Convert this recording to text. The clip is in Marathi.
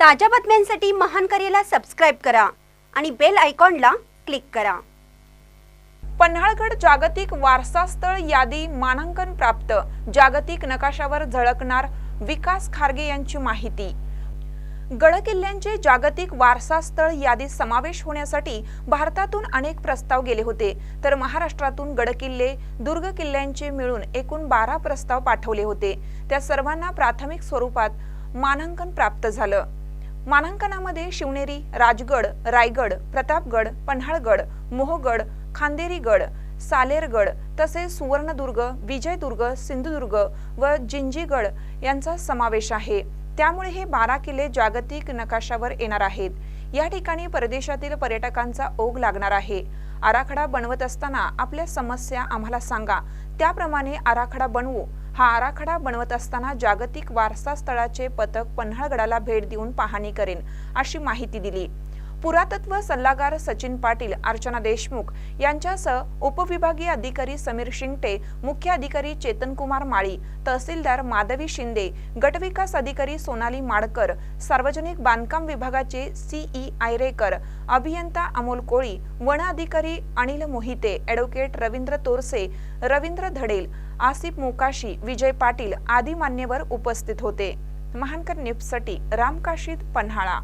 ताज्या बातम्यांसाठी महान करेला सबस्क्राईब करा आणि बेल आयकॉनला क्लिक करा. पन्हाळगड जागतिक वारसास्थळ यादी मानांकन प्राप्त. जागतिक नकाशावर झळकणार विकास खारगे यांची माहिती. गडकिल्ल्यांचे जागतिक वारसास्थळ यादीत समावेश होण्यासाठी भारतातून अनेक प्रस्ताव गेले होते. तर महाराष्ट्रातून गडकिल्ले दुर्ग किल्ल्यांचे मिळून एकूण बारा प्रस्ताव पाठवले होते. त्या सर्वांना प्राथमिक स्वरूपात मानांकन प्राप्त झालं. मानांकनामध्ये शिवनेरी राजगड रायगड प्रतापगड पन्हाळगड मोहगड खांदेरीगड सालेरगड तसेच सुवर्णदुर्ग विजयदुर्ग सिंधुदुर्ग व जिंजीगड यांचा समावेश आहे. त्यामुळे हे बारा किल्ले जागतिक नकाशावर येणार आहेत. या ठिकाणी परदेशातील पर्यटकांचा ओघ लागणार आहे. आराखडा बनवत असताना आपल्या समस्या आम्हाला सांगा. त्याप्रमाणे आराखडा बनवू. हा आराखडा बनवत असताना जागतिक वारसा स्थळाचे पथक पन्हाळगडाला भेट देऊन पाहणी करेन अशी माहिती दिली. पुरातत्व सल्लागार सचिन पाटील अर्चना देशमुख यांच्यासह उपविभागीय अधिकारी समीर शिंगटे मुख्य अधिकारी चेतनकुमार माळी तहसीलदार माधवी शिंदे गटविकास अधिकारी सोनाली माडकर सार्वजनिक बांधकाम विभागाचे सीई आयरेकर अभियंता अमोल कोळी वन अधिकारी अनिल मोहिते ॲडव्होकेट रवींद्र तोरसे रवींद्र धडेल आसिफ मोकाशी विजय पाटील आदी मान्यवर उपस्थित होते. महानकर न्यूजसाठी रामकाशीद पन्हाळा.